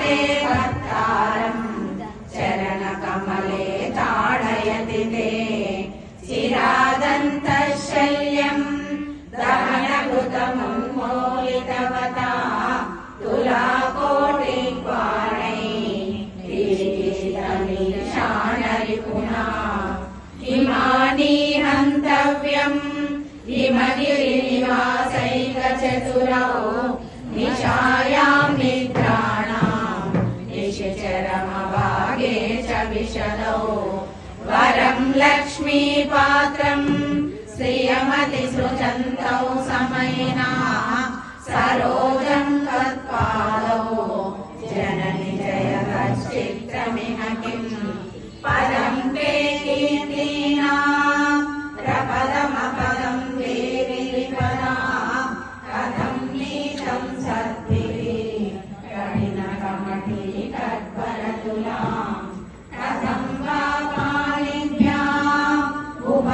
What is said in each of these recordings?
ते भक्तारम् चरणकमले ताडयति ते चिरादन्तशल्यम् दहनकृतमुन्मोलितवता तुलाकोटिक्वाणै ईशानरिपुना इमानि हन्तव्यम् हिमगिरिनिवासैकचतुरौ भागे च विशदौ वरम् लक्ष्मीपात्रम् श्रियमतिसृजन्तौ समयिना। सरोजम् तत्पादौ। जननि जयतश्चित्रमिह किम् परम्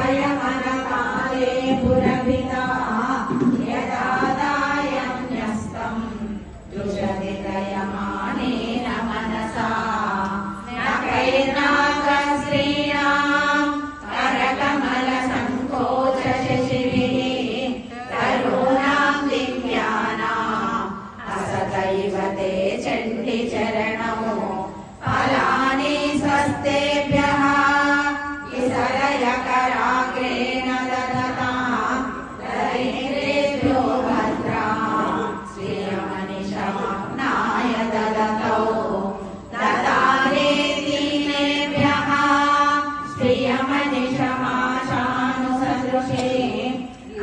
भयमनकाले पुरभिता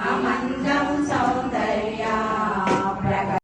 Amen.